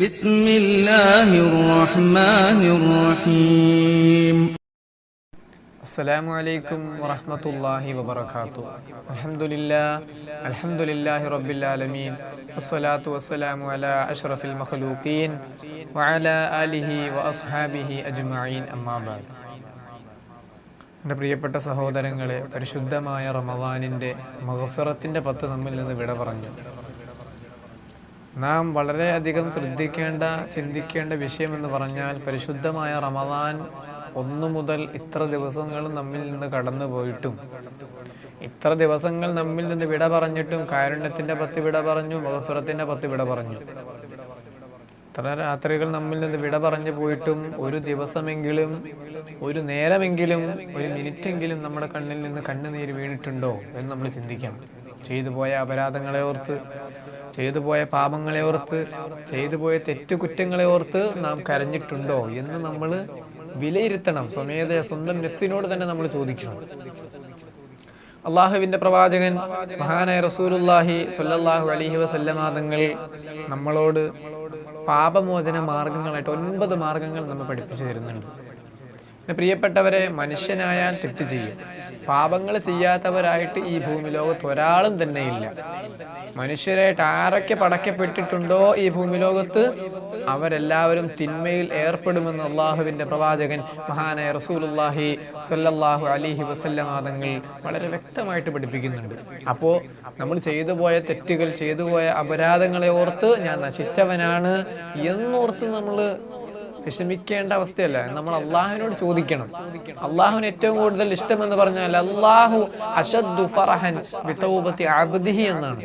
بسم الله الرحمن الرحيم السلام عليكم ورحمة الله وبركاته الحمد لله الحمد لله رب العالمين والصلاة والسلام على أشرف المخلوقين وعلى آله وأصحابه أجمعين أما بعد എൻ്റെ പ്രിയപ്പെട്ട സഹോദരങ്ങളെ പരിശുദ്ധമായ റമദാനിൻ്റെ മഹഫിറത്തിൻ്റെ പത്ത് നമ്മിൽ നിന്ന് വിട പറഞ്ഞു നാം വളരെയധികം ശ്രദ്ധിക്കേണ്ട ചിന്തിക്കേണ്ട വിഷയമെന്ന് പറഞ്ഞാൽ പരിശുദ്ധമായ റമദാൻ ഒന്നു മുതൽ ഇത്ര ദിവസങ്ങൾ നമ്മിൽ നിന്ന് കടന്നു പോയിട്ടും ഇത്ര ദിവസങ്ങൾ നമ്മിൽ നിന്ന് വിട പറഞ്ഞിട്ടും കാരുണ്യത്തിന്റെ പത്ത് വിട പറഞ്ഞു മഹഫുറത്തിന്റെ പത്ത് വിട പറഞ്ഞു. ഇത്ര രാത്രികൾ നമ്മിൽ നിന്ന് വിട പറഞ്ഞു പോയിട്ടും ഒരു ദിവസമെങ്കിലും ഒരു നേരമെങ്കിലും ഒരു മിനിറ്റെങ്കിലും നമ്മുടെ കണ്ണിൽ നിന്ന് കണ്ണുനീര് വീണിട്ടുണ്ടോ എന്ന് നമ്മൾ ചിന്തിക്കണം. ചെയ്തു പോയ അപരാധങ്ങളെ ഓർത്ത് ചെയ്തു പോയ പാപങ്ങളെ ഓർത്ത് ചെയ്തു പോയ തെറ്റുകുറ്റങ്ങളെ ഓർത്ത് നാം കരഞ്ഞിട്ടുണ്ടോ എന്ന് നമ്മൾ വിലയിരുത്തണം. സ്വമേത സ്വന്തം നെഫ്സിനോട് തന്നെ നമ്മൾ ചോദിക്കണം. അള്ളാഹുവിന്റെ പ്രവാചകൻ മഹാനായ റസൂലുല്ലാഹി സ്വല്ലല്ലാഹു അലഹി വസല്ലമ തങ്ങൾ നമ്മളോട് പാപമോചന മാർഗങ്ങളായിട്ട് ഒൻപത് മാർഗങ്ങൾ നമ്മൾ പഠിപ്പിച്ചു തരുന്നുണ്ട്. പിന്നെ പ്രിയപ്പെട്ടവരെ മനുഷ്യനായാൽ തെറ്റ് ചെയ്യും. പാപങ്ങൾ ചെയ്യാത്തവരായിട്ട് ഈ ഭൂമി ലോകത്ത് ഒരാളും തന്നെ ഇല്ല മനുഷ്യരായിട്ട് ആരൊക്കെ പടക്കപ്പെട്ടിട്ടുണ്ടോ ഈ ഭൂമി ലോകത്ത് അവരെല്ലാവരും തിന്മയിൽ ഏർപ്പെടുമെന്ന് അള്ളാഹുവിന്റെ പ്രവാചകൻ മഹാനായ റസൂലുല്ലാഹി സ്വല്ലല്ലാഹു അലിഹി വസല്ലമാതങ്ങൾ വളരെ വ്യക്തമായിട്ട് പഠിപ്പിക്കുന്നുണ്ട്. അപ്പോൾ നമ്മൾ ചെയ്തു പോയ തെറ്റുകൾ ചെയ്തു പോയ അപരാധങ്ങളെ ഓർത്ത് ഞാൻ നശിച്ചവനാണ് എന്നോർത്ത് നമ്മൾ വിഷമിക്കേണ്ട അവസ്ഥയല്ല. നമ്മൾ അള്ളാഹുവിനോട് ചോദിക്കണം. അള്ളാഹുവിന് ഏറ്റവും കൂടുതൽ ഇഷ്ടമെന്ന് പറഞ്ഞാൽ അള്ളാഹു അഷദ്ദു ഫറഹൻ വിതൗബത്തി അബ്ദിഹി എന്നാണ്.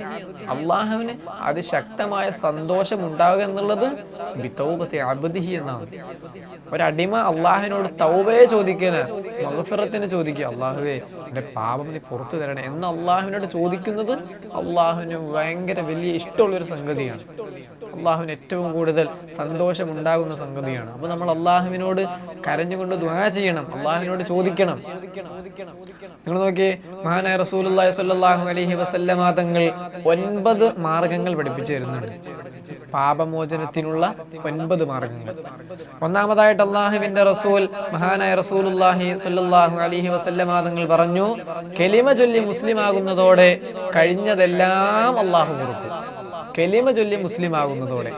അള്ളാഹുവിന് അതിശക്തമായ സന്തോഷം ഉണ്ടാവുക എന്നുള്ളത് വിതൗബത്തി അബ്ദിഹി എന്നാണ്. ഒരടിമ അള്ളാഹുവിനോട് തൗബയെ ചോദിക്കൽ മഹഫിറത്തിന് ചോദിക്കുക അള്ളാഹുവേ എന്റെ പാപം നീ പുറത്തു തരണേ എന്ന് അള്ളാഹുവിനോട് ചോദിക്കുന്നത് അള്ളാഹുവിന് ഭയങ്കര വലിയ ഇഷ്ടമുള്ളൊരു സംഗതിയാണ്. അള്ളാഹുവിന് ഏറ്റവും കൂടുതൽ സന്തോഷം ഉണ്ടാകുന്ന സംഗതിയാണ്. അപ്പൊ നമ്മൾ അള്ളാഹുവിനോട് കരഞ്ഞുകൊണ്ട് ദ്വാ ചെയ്യണം. അള്ളാഹുവിനോട് ചോദിക്കണം. നിങ്ങൾ നോക്കിയേ മഹാനായ റസൂലുള്ളാഹി സ്വല്ലല്ലാഹു അലൈഹി വസല്ലമ തങ്ങൾ ഒൻപത് മാർഗങ്ങൾ പഠിപ്പിച്ചു തരുന്നുണ്ട്. പാപമോചനത്തിനുള്ള ഒൻപത് മാർഗങ്ങൾ. ഒന്നാമതായിട്ട് അള്ളാഹുവിന്റെ റസൂൽ മഹാനായ റസൂലുള്ളാഹി സ്വല്ലല്ലാഹു അലൈഹി വസല്ലമ തങ്ങൾ പറഞ്ഞു കെലിമ ചൊല്ലി മുസ്ലിം ആകുന്നതോടെ കഴിഞ്ഞതെല്ലാം അള്ളാഹു കൊടുക്കും കെലിമ ചൊല്ലി മുസ്ലിം ആകുന്നതോടെ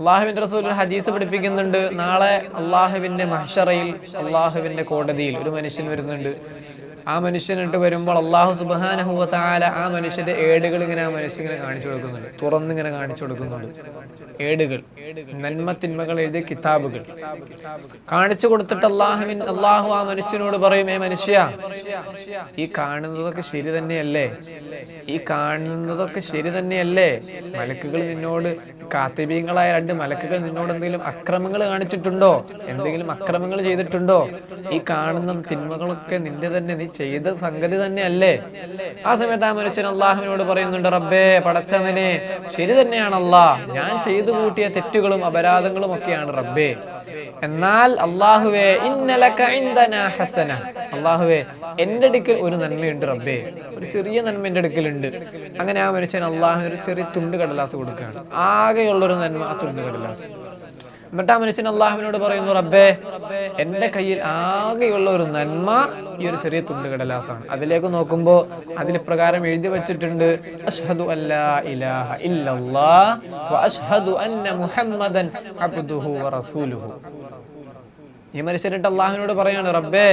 അള്ളാഹുവിന്റെ റസൂൽ ഹദീസ് പഠിപ്പിക്കുന്നുണ്ട് നാളെ അള്ളാഹുവിന്റെ മഹ്ഷറയിൽ അള്ളാഹുവിന്റെ കോടതിയിൽ ഒരു മനുഷ്യൻ വരുന്നുണ്ട്. ആ മനുഷ്യനിട്ട് വരുമ്പോൾ അള്ളാഹു സുബാനഹുല ആ മനുഷ്യന്റെ ഏടുകൾ ഇങ്ങനെ ആ മനുഷ്യൻ ഇങ്ങനെ കാണിച്ചു കൊടുക്കുന്നുണ്ട്. തുറന്നിങ്ങനെ കാണിച്ചു കൊടുക്കുന്നുണ്ട്. ഏടുകൾ നന്മ തിന്മകൾ എഴുതിയ കിതാബുകൾ. കാണിച്ചു കൊടുത്തിട്ട് അള്ളാഹുവിൻ അള്ളാഹു ആ മനുഷ്യനോട് പറയും ഏ മനുഷ്യ ഈ കാണുന്നതൊക്കെ ശരി തന്നെയല്ലേ? ഈ കാണുന്നതൊക്കെ ശരി തന്നെയല്ലേ? മലക്കുകൾ നിന്നോട് കാത്തിബീങ്ങളായ രണ്ട് മലക്കുകൾ നിന്നോട് എന്തെങ്കിലും അക്രമങ്ങൾ കാണിച്ചിട്ടുണ്ടോ? എന്തെങ്കിലും അക്രമങ്ങൾ ചെയ്തിട്ടുണ്ടോ? ഈ കാണുന്ന തിന്മകളൊക്കെ നിന്റെ തന്നെ നീ ചെയ്ത സംഗതി തന്നെയല്ലേ? ആ സമയത്ത് ആ മനുഷ്യൻ അള്ളാഹുവിനോട് പറയുന്നുണ്ട് റബ്ബേ പടച്ചവനെ ശരി തന്നെയാണ് ഞാൻ ചെയ്തു കൂട്ടിയ തെറ്റുകളും അപരാധങ്ങളും ഒക്കെയാണ് റബ്ബേ. എന്നാൽ അള്ളാഹുവേ ഹസന. അള്ളാഹുവേ എന്റെ അടുക്കൽ ഒരു നന്മയുണ്ട് റബ്ബേ. ഒരു ചെറിയ നന്മ എന്റെ അടുക്കലുണ്ട്. അങ്ങനെ ആ മനുഷ്യൻ അള്ളാഹു ഒരു ചെറിയ തുണ്ട് കടലാസ് കൊടുക്കുകയാണ്. ആകെയുള്ള ഒരു നന്മ ആ തുണ്ട് കടലാസ്. എന്നിട്ട് ആ മനുഷ്യൻ അള്ളാഹുവിനോട് പറയുന്നു റബ്ബേ എന്റെ കയ്യിൽ ആകെയുള്ള ഒരു നന്മ ഈ ഒരു ചെറിയ തുണ്ട് കടലാസാണ്. അതിലേക്ക് നോക്കുമ്പോൾ അതിന് പ്രകാരം എഴുതി വെച്ചിട്ടുണ്ട് അഷ്ഹദു അല്ലാ ഇലാഹ ഇല്ലല്ലാഹ് വ അഷ്ഹദു അന്ന മുഹമ്മദൻ വ റസൂലുഹു. ഈ മനുഷ്യനിട്ട് അള്ളാഹുവിനോട് പറയാണ് റബ്ബേ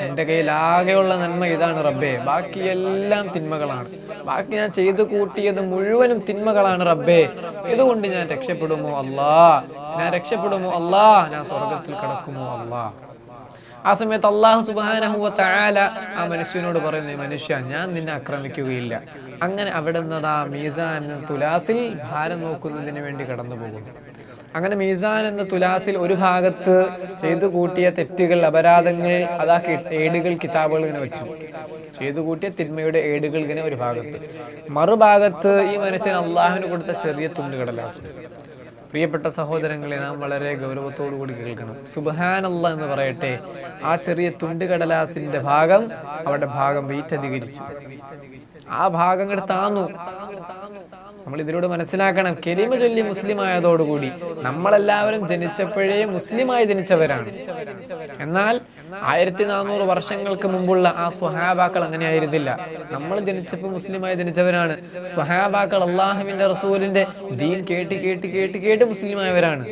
എന്റെ കയ്യിൽ ആകെയുള്ള നന്മ ഇതാണ് റബ്ബേ. ബാക്കി എല്ലാം തിന്മകളാണ്. ബാക്കി ഞാൻ ചെയ്തു കൂട്ടിയത് മുഴുവനും തിന്മകളാണ് റബ്ബേ. ഇതുകൊണ്ട് ഞാൻ രക്ഷപ്പെടുമോ അല്ലാ? ഞാൻ രക്ഷപ്പെടുമോ അല്ലാ? ഞാൻ സ്വർഗത്തിൽ കിടക്കുമോ അല്ലാ? ആ സമയത്ത് അള്ളാഹു സുബാനഹുവ ആ മനുഷ്യനോട് പറയുന്നു "ഈ മനുഷ്യ ഞാൻ നിന്നെ ആക്രമിക്കുകയില്ല. അങ്ങനെ അവിടെ നിന്ന് ആ മീസാൻ തുലാസിൽ ഭാരം നോക്കുന്നതിന് വേണ്ടി കടന്നു പോകുന്നു അങ്ങനെ മീസാൻ എന്ന തുലാസിൽ ഒരു ഭാഗത്ത് ചെയ്തു കൂട്ടിയ തെറ്റുകൾ അപരാധങ്ങൾ അതാ ഏടുകൾ കിതാബുകൾ ഇങ്ങനെ വെച്ചു. ചെയ്തു കൂട്ടിയ തിന്മയുടെ ഏടുകൾ ഇങ്ങനെ ഒരു ഭാഗത്ത്. മറുഭാഗത്ത് ഈ മനുഷ്യൻ അള്ളാഹുവിന് കൊടുത്ത ചെറിയ തുണ്ടുകടലാസ് പ്രിയപ്പെട്ട സഹോദരങ്ങളെ നാം വളരെ ഗൗരവത്തോടു കൂടി കേൾക്കണം. സുബഹാനല്ല എന്ന് പറയട്ടെ ആ ചെറിയ തുണ്ടുകടലാസിന്റെ ഭാഗം അവരുടെ ഭാഗം വെയിറ്റ് അധികരിച്ചു ആ ഭാഗം എടുത്താന്നു താന്നു. നമ്മൾ ഇതിലൂടെ മനസ്സിലാക്കണം. കെലിമ ചൊല്ലി മുസ്ലിം ആയതോടുകൂടി നമ്മളെല്ലാവരും ജനിച്ചപ്പോഴേ മുസ്ലിമായി ജനിച്ചവരാണ്. എന്നാൽ ആയിരത്തി നാനൂറ് വർഷങ്ങൾക്ക് മുമ്പുള്ള ആ സ്വഹാബാക്കൾ അങ്ങനെ ആയിരുന്നില്ല നമ്മൾ ജനിച്ചപ്പോൾ മുസ്ലിമായി ജനിച്ചവരാണ്. സ്വഹാബാക്കൾ അള്ളാഹുവിന്റെ റസൂലിന്റെ ദീൻ കേട്ട് കേട്ട് കേട്ട് കേട്ട് മുസ്ലിമായവരാണ്.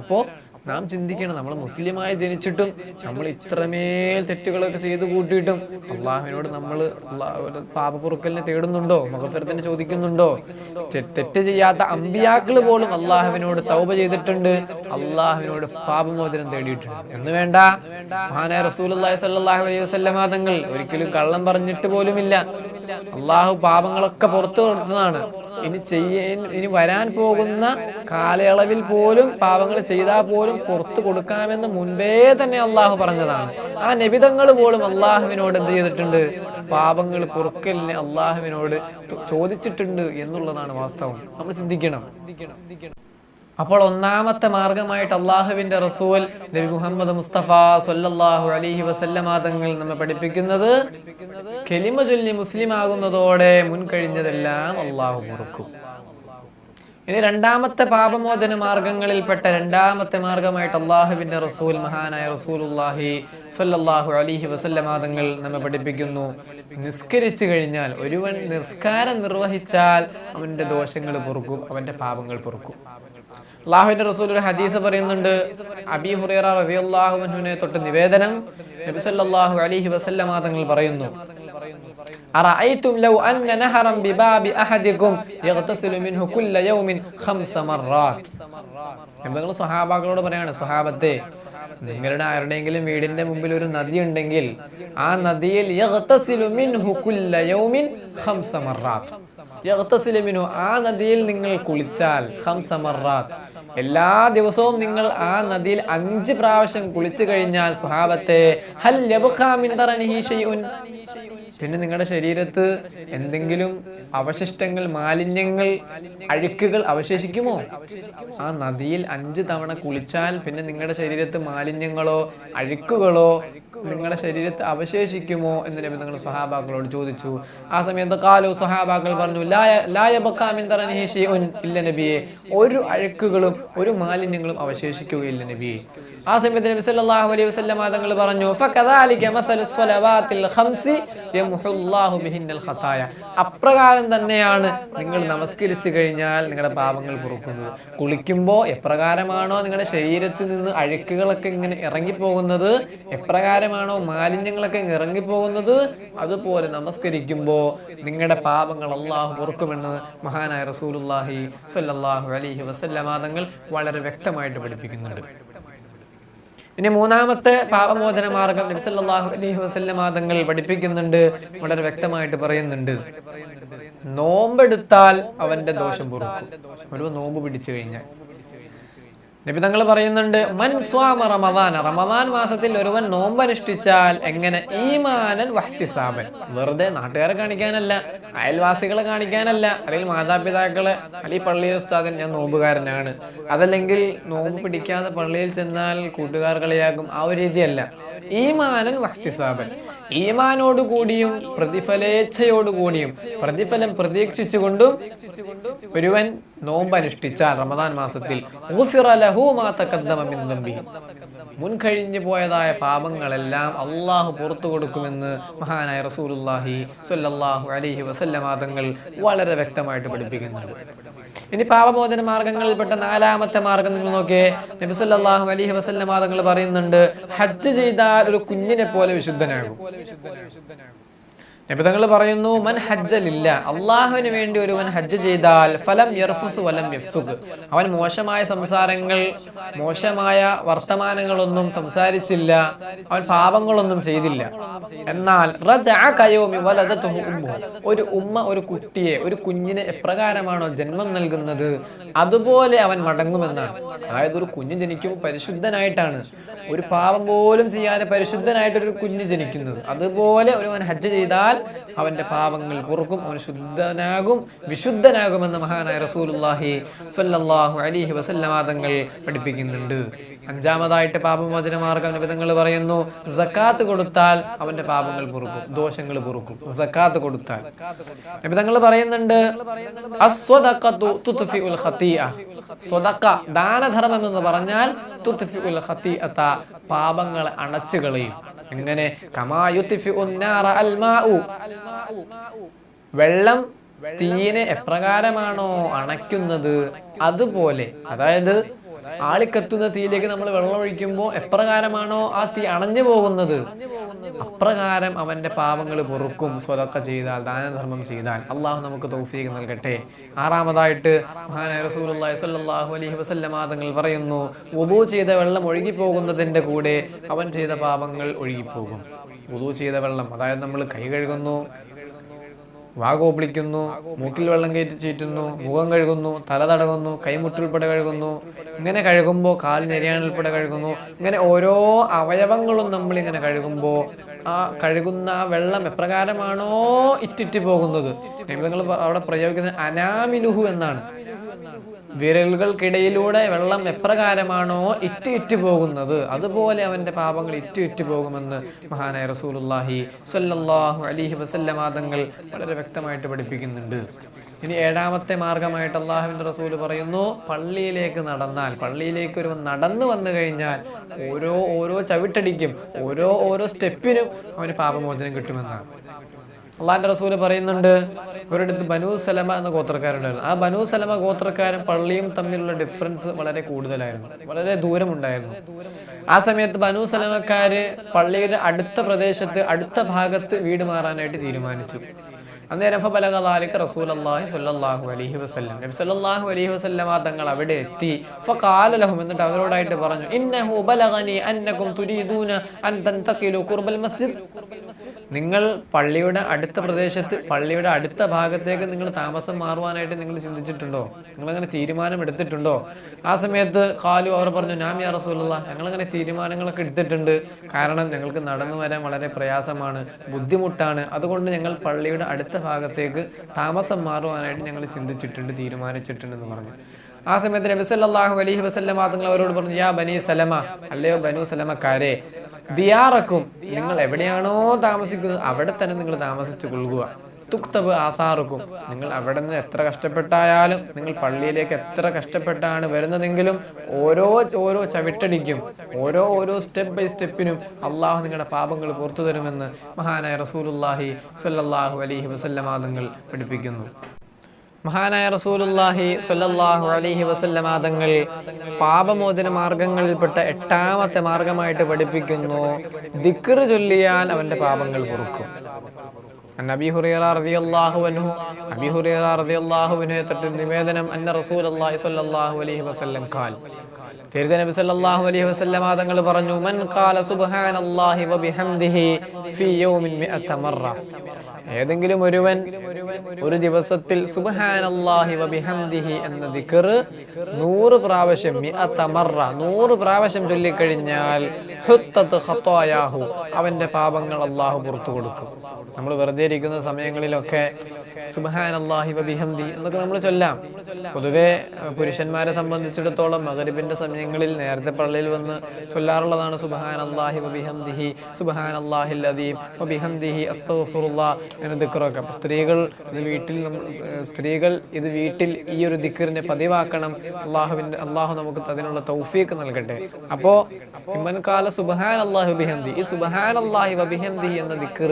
അപ്പോ നാം ചിന്തിക്കണം നമ്മൾ മുസ്ലിമായി ജനിച്ചിട്ടും നമ്മൾ ഇത്രമേൽ തെറ്റുകളൊക്കെ ചെയ്ത് കൂട്ടിയിട്ടും അള്ളാഹുവിനോട് നമ്മൾ പാപപുറുക്കലിനെ തേടുന്നുണ്ടോ? മകഫരത്തിനെ ചോദിക്കുന്നുണ്ടോ? തെറ്റ് ചെയ്യാത്ത അമ്പിയാക്കൾ പോലും അള്ളാഹുവിനോട് തൗപ ചെയ്തിട്ടുണ്ട്. അള്ളാഹുവിനോട് പാപമോചനം തേടിയിട്ടുണ്ട്. എന്ന് വേണ്ട. മഹാനായ റസൂലുള്ളാഹി സല്ലാഹു അലൈഹി വസല്ലമ തങ്ങൾ ഒരിക്കലും കള്ളം പറഞ്ഞിട്ട് പോലുമില്ല. അള്ളാഹു പാപങ്ങളൊക്കെ പുറത്തു കൊടുത്തതാണ്. ഇനി ചെയ്യ ഇനി വരാൻ പോകുന്ന കാലയളവിൽ പോലും പാപങ്ങൾ ചെയ്താൽ പോലും പുറത്തു കൊടുക്കാമെന്ന് മുൻപേ തന്നെ അള്ളാഹു പറഞ്ഞതാണ്. ആ നബിതങ്ങൾ പോലും അള്ളാഹുവിനോട് എന്ത് ചെയ്തിട്ടുണ്ട്? പാപങ്ങൾ പുറക്കലിനെ അള്ളാഹുവിനോട് ചോദിച്ചിട്ടുണ്ട് എന്നുള്ളതാണ് വാസ്തവം. നമ്മൾ ചിന്തിക്കണം. അപ്പോൾ ഒന്നാമത്തെ മാർഗമായിട്ട് അള്ളാഹുവിന്റെ റസൂൽ നബി മുഹമ്മദ് മുസ്തഫ സൊല്ലാഹു അലിഹി വസല്ലമാതങ്ങൾ നമ്മെ പഠിപ്പിക്കുന്നത് കെലിമ ചൊല്ലി മുസ്ലിം ആകുന്നതോടെ മുൻകഴിഞ്ഞതെല്ലാം അള്ളാഹു പൊറുക്കും. ഇനി രണ്ടാമത്തെ പാപമോചന മാർഗങ്ങളിൽപ്പെട്ട രണ്ടാമത്തെ മാർഗമായിട്ട് അള്ളാഹുവിന്റെ റസൂൽ മഹാനായ റസൂലുല്ലാഹി സ്വല്ലല്ലാഹു അലൈഹി വസല്ലമ തങ്ങൾ നമ്മെ പഠിപ്പിക്കുന്നു. നിസ്കരിച്ചു കഴിഞ്ഞാൽ ഒരുവൻ നിസ്കാരം നിർവഹിച്ചാൽ അവന്റെ ദോഷങ്ങൾ പൊറുക്കും അവന്റെ പാപങ്ങൾ പൊറുക്കും. അള്ളാഹുവിന്റെ റസൂൽ ഒരു ഹദീസ് പറയുന്നുണ്ട് അബി ഹുറൈറ റബി അൻഹുവിനെ തൊട്ട് നിവേദനം നബി സല്ലല്ലാഹു അലൈഹി വസല്ലമ തങ്ങൾ പറയുന്നു أرأيتم لو أن نهرا بباب أحدكم يغتسل منه كل يوم خمس مرات നിങ്ങൾ സ്വഹാബാക്കളോട് പറയാണ് സ്വഹാബത്തെ നിങ്ങളുടെ ആരുടെയെങ്കിലും വീടിന്റെ മുമ്പിൽ ഒരു നദി ഉണ്ടെങ്കിൽ ആ നദിയിൽ യഗ്തസിലു മിൻഹു കുല്ല യൗമിൻ ഖംസ മർറാത്ത് യഗ്തസിലു മിൻഹു ആ നദിയിൽ നിങ്ങൾ കുളിച്ചാൽ ഖംസ മർറാത്ത് എല്ലാ ദിവസവും നിങ്ങൾ ആ നദിയിൽ അഞ്ച് പ്രാവശ്യം കുളിച്ചു കഴിഞ്ഞാൽ സ്വഹാബത്തെ ഹൽ പിന്നെ നിങ്ങളുടെ ശരീരത്ത് എന്തെങ്കിലും അവശിഷ്ടങ്ങൾ മാലിന്യങ്ങൾ അഴുക്കുകൾ അവശേഷിക്കുമോ? ആ നദിയിൽ അഞ്ച് തവണ കുളിച്ചാൽ പിന്നെ നിങ്ങളുടെ ശരീരത്ത് മാലിന്യങ്ങളോ അഴുക്കുകളോ നിങ്ങളുടെ ശരീരത്ത് അവശേഷിക്കുമോ എന്ന് നബി നിങ്ങൾ സഹാബാക്കളോട് ചോദിച്ചു. ആ സമയത്ത് കാലു സഹാബാക്കൾ പറഞ്ഞു "ലായ- ലായബക്കാമിൻ തറനിഹി ഷൈഉൻ ഇല്ല നബിയെ. ഒരു അഴുക്കുകളും ഒരു മാലിന്യങ്ങളും അവശേഷിക്കുകയില്ല നബിയെ. ആ സമയത്ത് നബി സല്ലല്ലാഹു അലൈഹി വസല്ലം തങ്ങൾ പറഞ്ഞു ഫകദാലിക മസലു ഖംസി അപ്രകാരം തന്നെയാണ് നിങ്ങൾ നമസ്കരിച്ചു കഴിഞ്ഞാൽ നിങ്ങളുടെ പാപങ്ങൾ പൊറുക്കുന്നത്. കുളിക്കുമ്പോൾ എപ്രകാരമാണോ നിങ്ങളുടെ ശരീരത്തിൽ നിന്ന് അഴുക്കുകളൊക്കെ ഇങ്ങനെ ഇറങ്ങിപ്പോകുന്നത്? എപ്രകാരമാണോ മാലിന്യങ്ങളൊക്കെ ഇറങ്ങി ഇറങ്ങിപ്പോകുന്നത്? അതുപോലെ നമസ്കരിക്കുമ്പോൾ നിങ്ങളുടെ പാപങ്ങൾ അള്ളാഹു പൊറുക്കുമെന്ന് മഹാനായ റസൂലുള്ളാഹി സ്വല്ലല്ലാഹു അലൈഹി വസല്ലമ തങ്ങൾ വളരെ വ്യക്തമായിട്ട് പഠിപ്പിക്കുന്നുണ്ട്. ഇനി മൂന്നാമത്തെ പാപമോചന മാർഗം നബിസല്ലാഹു അലൈഹി വസല്ലമ തങ്ങൾ പഠിപ്പിക്കുന്നുണ്ട്. വളരെ വ്യക്തമായിട്ട് പറയുന്നുണ്ട്. നോമ്പെടുത്താൽ അവന്റെ ദോഷം പൊറുക്കും. ഒരു നോമ്പ് പിടിച്ചു കഴിഞ്ഞാൽ. നബി തങ്ങൾ പറയുന്നുണ്ട് മൻ സ്വാമ റമദാൻ റമദാൻ മാസത്തിൽ ഒരുവൻ നോമ്പനുഷ്ഠിച്ചാൽ എങ്ങനെ? ഈമാനൻ വഹ്തിസാബൻ. വെറുതെ നാട്ടുകാരെ കാണിക്കാനല്ല അയൽവാസികളെ കാണിക്കാനല്ല അല്ലെങ്കിൽ മാതാപിതാക്കളെ അല്ലെങ്കിൽ പള്ളി ഉസ്താദൻ ഞാൻ നോമ്പുകാരനാണ്. അതല്ലെങ്കിൽ നോമ്പ് പിടിക്കാതെ പള്ളിയിൽ ചെന്നാൽ കൂട്ടുകാർ കളിയാക്കും. ആ ഒരു രീതിയല്ല. ഈമാനൻ വഹ്തിസാബൻ. ഈമാനോട് കൂടിയും പ്രതിഫലേച്ഛയോട് കൂടിയും പ്രതിഫലം പ്രതീക്ഷിച്ചുകൊണ്ടും ഒരുവൻ നോമ്പ് അനുഷ്ഠിച്ചാൽ റമദാൻ മാസത്തിൽ. മുൻകഴിഞ്ഞു പോയതായ പാപങ്ങളെല്ലാം അള്ളാഹു പുറത്തു കൊടുക്കുമെന്ന് മഹാനായ റസൂലുല്ലാഹി സ്വല്ലല്ലാഹു അലൈഹി വസല്ലമാതങ്ങൾ വളരെ വ്യക്തമായിട്ട് പഠിപ്പിക്കുന്നുണ്ട് ഇനി പാപമോചന മാർഗങ്ങളിൽപ്പെട്ട നാലാമത്തെ മാർഗം നിങ്ങൾ നോക്കിയേ നബി സല്ലല്ലാഹു അലൈഹി വസല്ലം തങ്ങൾ പറയുന്നുണ്ട് ഹജ്ജ് ചെയ്താൽ ഒരു കുഞ്ഞിനെ പോലെ വിശുദ്ധനാകും നബി തങ്ങൾ പറയുന്നു മൻ ഹജ്ജലില്ല. അള്ളാഹുവിന് വേണ്ടി ഒരുവൻ ഹജ്ജ് ചെയ്താൽ ഫലം യർഫുസ് വലം യഫ്സുഖ്. അവൻ മോശമായ സംസാരങ്ങൾ മോശമായ വർത്തമാനങ്ങളൊന്നും സംസാരിച്ചില്ല. അവൻ പാപങ്ങളൊന്നും ചെയ്തില്ല. എന്നാൽ. ഒരു ഉമ്മ ഒരു കുട്ടിയെ ഒരു കുഞ്ഞിനെ എപ്രകാരമാണോ ജന്മം നൽകുന്നത്? അതുപോലെ അവൻ മടങ്ങുമെന്നാണ്. അതായത് ഒരു കുഞ്ഞ് ജനിക്കുമ്പോൾ പരിശുദ്ധനായിട്ടാണ്. ഒരു പാപം പോലും ചെയ്യാതെ പരിശുദ്ധനായിട്ടൊരു കുഞ്ഞ് ജനിക്കുന്നത്. അതുപോലെ ഒരുവൻ ഹജ്ജ് ചെയ്താൽ അവന്റെ പാപങ്ങൾ പൊറുക്കും അവൻ ശുദ്ധനാകും വിശുദ്ധനാകുമെന്ന് മഹാനായ റസൂലുള്ളാഹി സ്വല്ലല്ലാഹു അലിഹി വസല്ലമ തങ്ങൾ പഠിപ്പിക്കുന്നുണ്ട്. അഞ്ചാമതായിട്ട് പാപമോചന മാർഗം നിബിധങ്ങൾ പറയുന്നു സക്കാത്ത് കൊടുത്താൽ അവന്റെ പാപങ്ങൾ പൊറുക്കും ദോഷങ്ങൾ പൊറുക്കും സക്കാത്ത് കൊടുത്താൽ. നിബിധങ്ങൾ പറയുന്നുണ്ട് ദാനധർമ്മം എന്ന് പറഞ്ഞാൽ പാപങ്ങളെ അണച്ചു കളയും. എങ്ങനെ? വെള്ളം തീനെ എപ്രകാരമാണോ അണയ്ക്കുന്നത്? അതുപോലെ. അതായത് ആളിക്കത്തുന്ന തീയിലേക്ക് നമ്മൾ വെള്ളം ഒഴിക്കുമ്പോൾ എപ്രകാരമാണോ ആ തീ അണഞ്ഞു പോകുന്നത്? അപ്രകാരം അവന്റെ പാപങ്ങൾ പൊറുക്കും സ്വതക്ക ചെയ്താൽ ദാനധർമ്മം ചെയ്താൽ. അള്ളാഹു നമുക്ക് തൗഫീഖ് നൽകട്ടെ. ആറാമതായിട്ട് മഹാനായ റസൂലുള്ളാഹി സ്വല്ലല്ലാഹു അലൈഹി പറയുന്നു വുദൂ ചെയ്ത വെള്ളം ഒഴുകിപ്പോകുന്നതിന്റെ കൂടെ അവൻ ചെയ്ത പാപങ്ങൾ ഒഴുകിപ്പോകും. വുദൂ ചെയ്ത വെള്ളം അതായത് നമ്മൾ കൈ കഴുകുന്നു വാഗോപ്പിളിക്കുന്നു മൂക്കിൽ വെള്ളം കയറ്റി ചീറ്റുന്നു മുഖം കഴുകുന്നു തല തടകുന്നു കൈമുട്ടുൾപ്പെടെ കഴുകുന്നു ഇങ്ങനെ കഴുകുമ്പോൾ കാൽ നെരിയാനുൾപ്പെടെ കഴുകുന്നു ഇങ്ങനെ ഓരോ അവയവങ്ങളും നമ്മളിങ്ങനെ കഴുകുമ്പോൾ ആ കഴുകുന്ന ആ വെള്ളം എപ്രകാരമാണോ ഇറ്റിറ്റ് പോകുന്നത്? നിങ്ങൾ അവിടെ പ്രയോഗിക്കുന്നത് അനാമിനുഹു എന്നാണ്. വിരലുകൾക്കിടയിലൂടെ വെള്ളം എപ്രകാരമാണോ ഇറ്റ് ഇറ്റ് പോകുന്നത്? അതുപോലെ അവന്റെ പാപങ്ങൾ ഇറ്റ് ഇറ്റ് പോകുമെന്ന് മഹാനായ റസൂലുള്ളാഹി സ്വല്ലല്ലാഹു അലൈഹി വസല്ലമ തങ്ങൾ വളരെ വ്യക്തമായിട്ട് പഠിപ്പിക്കുന്നുണ്ട്. ഇനി ഏഴാമത്തെ മാർഗമായിട്ട് അള്ളാഹുവിന്റെ റസൂൽ പറയുന്നു പള്ളിയിലേക്ക് നടന്നാൽ പള്ളിയിലേക്ക് ഒരു നടന്നു വന്നു കഴിഞ്ഞാൽ ഓരോ ഓരോ ചവിട്ടടിക്കും ഓരോ ഓരോ സ്റ്റെപ്പിനും അവന് പാപമോചനം കിട്ടുമെന്നാണ്. അള്ളാഹിന്റെ റസൂൽ പറയുന്നുണ്ട് ഒരിടത്ത് ബനു സലമ എന്ന ഗോത്രക്കാരുണ്ടായിരുന്നു. ആ ബനു സലമ ഗോത്രക്കാരും പള്ളിയും തമ്മിലുള്ള ഡിഫറൻസ് വളരെ കൂടുതലായിരുന്നു വളരെ ദൂരമുണ്ടായിരുന്നു. ആ സമയത്ത് ബനു സലമക്കാര് പള്ളിയുടെ അടുത്ത പ്രദേശത്ത് അടുത്ത ഭാഗത്ത് വീട് മാറാനായിട്ട് തീരുമാനിച്ചു. അന്നേരം ഫബലകദാലിക റസൂലുള്ളാഹി സ്വല്ലല്ലാഹു അലൈഹി വസല്ലം. നബി സല്ലല്ലാഹു അലൈഹി വസല്ലമ തങ്ങൾ അവിടെ എത്തി. ഫഖാല ലഹും. എന്നിട്ട് അവരോടായിട്ട് പറഞ്ഞു ഇന്നഹു ബലഗനി അന്നകും തുരീദൂന അൻ തൻതഖിലു ഖുർബൽ മസ്ജിദ്. നിങ്ങൾ പള്ളിയുടെ അടുത്ത പ്രദേശത്ത് പള്ളിയുടെ അടുത്ത ഭാഗത്തേക്ക് നിങ്ങൾ താമസം മാറുവാനായിട്ട് നിങ്ങൾ ചിന്തിച്ചിട്ടുണ്ടോ? നിങ്ങൾ അങ്ങനെ തീരുമാനം എടുത്തിട്ടുണ്ടോ? ആ സമയത്ത് കാലു അവർ പറഞ്ഞു നാം യാ റസൂലുള്ള ഞങ്ങൾ അങ്ങനെ തീരുമാനങ്ങളൊക്കെ എടുത്തിട്ടുണ്ട്. കാരണം ഞങ്ങൾക്ക് നടന്നു വരാൻ വളരെ പ്രയാസമാണ് ബുദ്ധിമുട്ടാണ്. അതുകൊണ്ട് ഞങ്ങൾ പള്ളിയുടെ അടുത്ത ഭാഗത്തേക്ക് താമസം മാറുവാനായിട്ട് ഞങ്ങൾ ചിന്തിച്ചിട്ടുണ്ട് തീരുമാനിച്ചിട്ടുണ്ട് എന്ന് പറഞ്ഞു. ആ സമയത്ത് നബി സല്ലല്ലാഹു അലൈഹി വസല്ലമ തങ്ങൾ അവരോട് പറഞ്ഞു യാ ബനി സലമ അല്ലയോ ബനു സലമക്കാരെ ദിയാറക്കും നിങ്ങൾ എവിടെയാണോ താമസിക്കുന്നത് അവിടെ തന്നെ നിങ്ങൾ താമസിച്ചു കൊള്ളുക. തുക്തബ് ആസാറുക്കും. നിങ്ങൾ അവിടെ നിന്ന് എത്ര കഷ്ടപ്പെട്ടായാലും നിങ്ങൾ പള്ളിയിലേക്ക് എത്ര കഷ്ടപ്പെട്ടാണ് വരുന്നതെങ്കിലും ഓരോ ഓരോ ചവിട്ടടിക്കും ഓരോ ഓരോ സ്റ്റെപ്പ് ബൈ സ്റ്റെപ്പിനും അള്ളാഹു നിങ്ങളുടെ പാപങ്ങൾ പുറത്തു തരുമെന്ന് മഹാനായ റസൂലുല്ലാഹി സ്വല്ലല്ലാഹു അലൈഹി വസല്ലമ തങ്ങൾ പഠിപ്പിക്കുന്നു. മഹാനായ റസൂലുല്ലാഹി സ്വല്ലല്ലാഹു അലൈഹി വസല്ലമ തങ്ങൾ പാപമോചന മാർഗങ്ങളിൽപ്പെട്ട എട്ടാമത്തെ മാർഗമായിട്ട് പഠിപ്പിക്കുന്നു. ദിക്ർ ചൊല്ലിയാൽ അവന്റെ പാപങ്ങൾ പൊറുക്കും. നബി ഹുറൈറ റളിയല്ലാഹു അൻഹു നബി ഹുറൈറ റളിയല്ലാഹു അൻഹു തട്ട് നിവേദനം അന്ന സ്വല്ലല്ലാഹു അലൈഹി വസല്ലം ഖാൽ ഫിർസ നബി സല്ലല്ലാഹു അലൈഹി വസല്ലം തങ്ങൾ പറഞ്ഞു മൻ ഖാല സുബ്ഹാനല്ലാഹി വബിഹംദിഹി ഫീ യൗമിൻ മിഅത മറ. ഏതെങ്കിലും ഒരുവൻ ഒരു ദിവസത്തിൽ സുബ്ഹാനല്ലാഹി വബിഹംദിഹി എന്ന ദിക്ർ നൂറ് പ്രാവശ്യം മിഅത മറ നൂറ് പ്രാവശ്യം ചൊല്ലിക്കഴിഞ്ഞാൽ ഹുത്തത്ത് ഖത്തായാഹു അവന്റെ പാപങ്ങൾ അള്ളാഹു പുറത്തു കൊടുക്കും. നമ്മൾ വെറുതെ ഇരിക്കുന്ന സമയങ്ങളിലൊക്കെ സുബഹാനല്ലാഹി വബിഹംദി എന്നൊക്കെ നമ്മൾ ചൊല്ലാം. പൊതുവെ പുരുഷന്മാരെ സംബന്ധിച്ചിടത്തോളം മകരിബിന്റെ സമയങ്ങളിൽ നേരത്തെ പള്ളിയിൽ വന്ന് ചൊല്ലാറുള്ളതാണ് സുബഹാനല്ലാഹി വബിഹംദിഹി സുബഹാനല്ലാഹിൽ അദീം വബിഹംദിഹി അസ്തഗ്ഫിറുല്ലാ എന്ന ദിക്റൊക്കെ. സ്ത്രീകൾ ഇത് വീട്ടിൽ സ്ത്രീകൾ ഇത് വീട്ടിൽ ഈ ഒരു ദിക്റിനെ പതിവാക്കണം. അള്ളാഹുവിന്റെ അള്ളാഹു നമുക്ക് അതിനുള്ള തൗഫീക്ക് നൽകട്ടെ. അപ്പോ ഇമ്മൻകാല സുബഹാൻ അള്ളാഹു ഈ സുബഹാൻ അള്ളാഹി വബിഹന്ദി എന്ന ദിക്ർ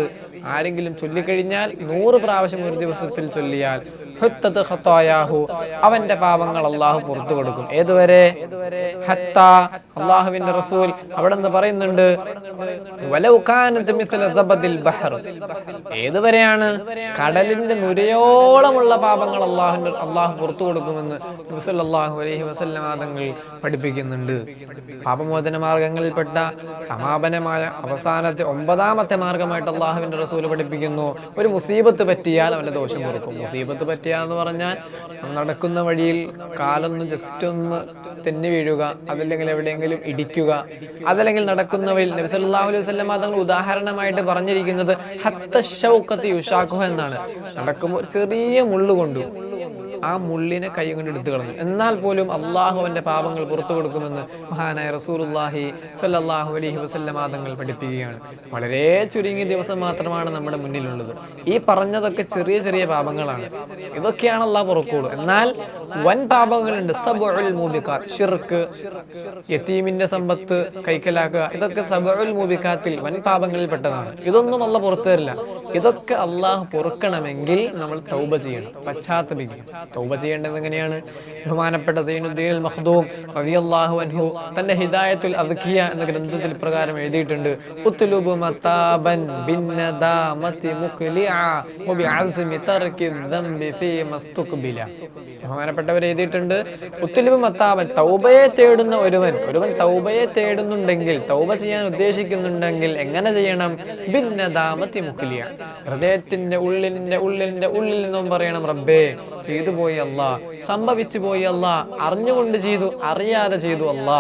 ആരെങ്കിലും ചൊല്ലിക്കഴിഞ്ഞാൽ നൂറ് പ്രാവശ്യം ഒരു ദിവസത്തിൽ ചൊല്ലിയാൽ അവന്റെ പാപങ്ങൾ അള്ളാഹു പുറത്തു കൊടുക്കും. ഏതുവരെ? ഹത്ത അള്ളാഹുവിന്റെ റസൂൽ അവിടെ നിന്ന് പറയുന്നുണ്ട് ഏതുവരെയാണ്? കടലിന്റെ നുരയോളമുള്ള പാപങ്ങൾ അള്ളാഹുവിന്റെ അള്ളാഹു പുറത്തു കൊടുക്കുമെന്ന് നബി സല്ലല്ലാഹു അലൈഹി വസല്ലം തങ്ങൾ പഠിപ്പിക്കുന്നുണ്ട്. പാപമോചന മാർഗങ്ങളിൽപ്പെട്ട സമാപനമായ അവസാനത്തെ ഒമ്പതാമത്തെ മാർഗമായിട്ട് അള്ളാഹുവിന്റെ റസൂൽ പഠിപ്പിക്കുന്നു. ഒരു മുസീബത്ത് പറ്റിയാൽ അവന്റെ ദോഷം കൊടുക്കും മുസീബത്ത് പറ്റിയാൽ തെറ്റുക എന്ന് പറഞ്ഞാൽ നടക്കുന്ന വഴിയിൽ കാലൊന്ന് ജസ്റ്റ് ഒന്ന് തെന്നി വീഴുക അതല്ലെങ്കിൽ എവിടെയെങ്കിലും ഇടിക്കുക. അതല്ലെങ്കിൽ നടക്കുന്ന വഴിയിൽ നബി സല്ലല്ലാഹു അലൈഹി വസല്ലം തങ്ങൾ ഉദാഹരണമായിട്ട് പറഞ്ഞിരിക്കുന്നത് ഹത്ത ഷൗക്കത്ത് എന്നാണ്. നടക്കുമ്പോൾ ചെറിയ മുള്ളു കൊണ്ടു. ആ മുള്ളിനെ കൈ കൊണ്ട് എടുത്തു കളഞ്ഞു. എന്നാൽ പോലും അള്ളാഹു അവന്റെ പാപങ്ങൾ പുറത്തു കൊടുക്കുമെന്ന് മഹാനായ റസൂലുല്ലാഹി സ്വല്ലല്ലാഹു അലൈഹി വസല്ലമാതങ്ങൾ പഠിപ്പിക്കുകയാണ്. വളരെ ചുരുങ്ങിയ ദിവസം മാത്രമാണ് നമ്മുടെ മുന്നിലുള്ളത്. ഈ പറഞ്ഞതൊക്കെ ചെറിയ ചെറിയ പാപങ്ങളാണ്. ഇതൊക്കെയാണ് അള്ളാഹ് പുറക്കൂടും എന്നാൽ വൻ പാപങ്ങളുണ്ട്. സബുൽ മൂബിക്കാർ ഷിർക്ക് യത്തീമിന്റെ സമ്പത്ത് കൈക്കലാക്കുക. ഇതൊക്കെ സബുൽ മൂബിക്കാത്തിൽ വൻ പാപങ്ങളിൽ പെട്ടതാണ് ഇതൊന്നും അല്ല പുറത്തു തരില്ല. ഇതൊക്കെ അള്ളാഹ് പൊറുക്കണമെങ്കിൽ നമ്മൾ തൗബ ചെയ്യണം പശ്ചാത്തപിക്കണം തൗബ ചെയ്യേണ്ടത് എങ്ങനെയാണ്? ബഹുമാനപ്പെട്ട സൈനുദ്ദീൻ മഹ്ദൂം റബി അള്ളാഹു അൻഹു തന്റെ ഹിദായത്തുൽ അദ്ഖിയ എന്ന ഗ്രന്ഥത്തിൽ പ്രകാരം എഴുതിയിട്ടുണ്ട്. ഉത്ലുബു മതാബൻ ബിന്നദാമതി മുഖ്ലിഅ വബിഅസ്മി തർക്കി ദംബി ഫീ മസ്തുഖ്ബില. ബഹുമാനപ്പെട്ടവർ എഴുതിയിട്ടുണ്ട് ഉത്തുലുബു മതാബൻ തൗബയെ തേടുന്ന ഒരുവൻ ഒരുവൻ തൗബയെ തേടുന്നുണ്ടെങ്കിൽ തൗബ ചെയ്യാൻ ഉദ്ദേശിക്കുന്നുണ്ടെങ്കിൽ എങ്ങനെ ചെയ്യണം? ഭിന്നദാമത്തി മുഖ്ലിയ ഹൃദയത്തിന്റെ ഉള്ളിന്റെ ഉള്ളിന്റെ ഉള്ളിൽ നിന്നും പറയണം റബ്ബേ ചെയ്തു പോയി അല്ല. സംഭവിച്ചു പോയി അല്ല. അറിഞ്ഞുകൊണ്ട് ചെയ്തു അറിയാതെ ചെയ്തു അല്ല.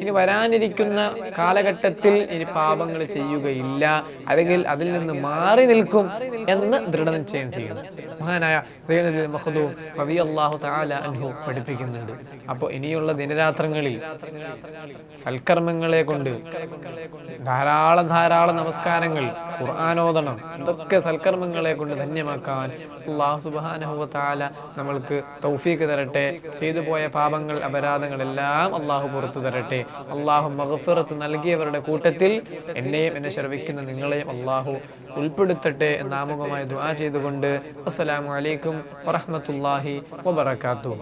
ഇനി വരാനിരിക്കുന്ന കാലഘട്ടത്തിൽ ഇനി പാപങ്ങൾ ചെയ്യുകയില്ല. അല്ലെങ്കിൽ അതിൽ നിന്ന് മാറി നിൽക്കും എന്ന് ദൃഢനിശ്ചയം ചെയ്യുന്നു മഹാനായ അൻഹു പഠിപ്പിക്കുന്നുണ്ട്. അപ്പോൾ ഇനിയുള്ള ദിനരാത്രങ്ങളിൽ സൽക്കർമ്മങ്ങളെ കൊണ്ട് ധാരാളം ധാരാളം നമസ്കാരങ്ങൾ ഖുർആാനോദണം ഇതൊക്കെ സൽക്കർമ്മങ്ങളെ കൊണ്ട് ധന്യമാക്കാൻ അള്ളാഹു സുബ്ഹാനഹു വ നമ്മൾക്ക് തൗഫീക്ക് തരട്ടെ. ചെയ്തു പോയ പാപങ്ങൾ അപരാധങ്ങളെല്ലാം അള്ളാഹു പുറത്തു തരട്ടെ. അള്ളാഹു മഹഫിറത്ത് നൽകിയവരുടെ കൂട്ടത്തിൽ എന്നെയും എന്നെ ശ്രവിക്കുന്ന നിങ്ങളെയും അള്ളാഹു ഉൾപ്പെടുത്തട്ടെ എന്നാമുഖമായി ദുആ ചെയ്തുകൊണ്ട്. അസ്സലാമു അലൈക്കും വറഹ്മത്തുള്ളാഹി വബറകാതുഹു.